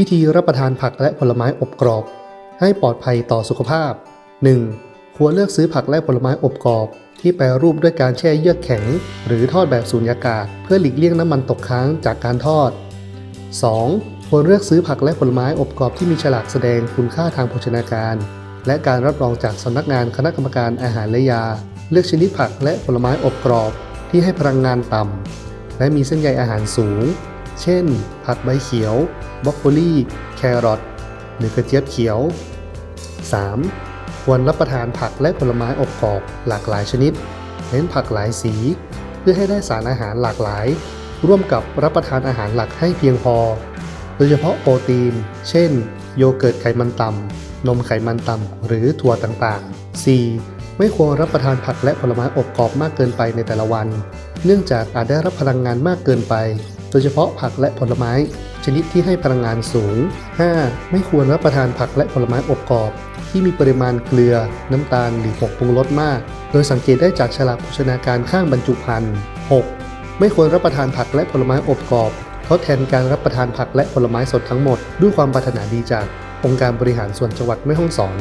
วิธีรับประทานผักและผลไม้อบกรอบ ให้ปลอดภัยต่อสุขภาพ 1. ควรเลือกซื้อผักและผลไม้อบกรอบ ที่แปรรูปด้วยการแช่เยือกแข็ง หรือทอดแบบสูญญากาศ เพื่อหลีกเลี่ยงน้ำมันตกค้างจากการทอด 2. ควรเลือกซื้อผักและผลไม้อบกรอบที่มีฉลากแสดงคุณค่าทางโภชนาการ และการรับรองจากสำนักงานคณะกรรมการอาหารและยา เลือกชนิดผักและผลไม้อบกรอบ ที่ให้พลังงานต่ำและมีเส้นใยอาหารสูง เช่น ผักใบเขียวบรอกโคลีแครอทหรือกระเจี๊ยบเขียว 3. ควรรับประทานผักและผลไม้อบกรอบหลากหลายชนิด เน้นผักหลายสี เพื่อให้ได้สารอาหารหลากหลาย ร่วมกับรับประทานอาหารหลักให้เพียงพอ โดยเฉพาะโปรตีน เช่น โยเกิร์ตไขมันต่ำ นมไขมันต่ำ หรือถั่วต่างๆ 4. ไม่ควรรับประทานผักและผลไม้อบกรอบมากเกินไปในแต่ละวัน เนื่องจากอาจได้รับพลังงานมากเกินไป โดยเฉพาะผักและผลไม้ ชนิดที่ให้พลังงานสูง 5. ไม่ควรรับประทานผักและผลไม้อบกรอบ ที่มีปริมาณเกลือ น้ำตาลหรือผงปรุงรสมาก โดยสังเกตได้จากฉลากโภชนาการข้างบรรจุภัณฑ์ 6. ไม่ควรรับประทานผักและผลไม้อบกรอบทดแทนการรับประทานผักและผลไม้สดทั้งหมด ด้วยความปรารถนาดีจากองค์การบริหารส่วนจังหวัดแม่ฮ่องสอน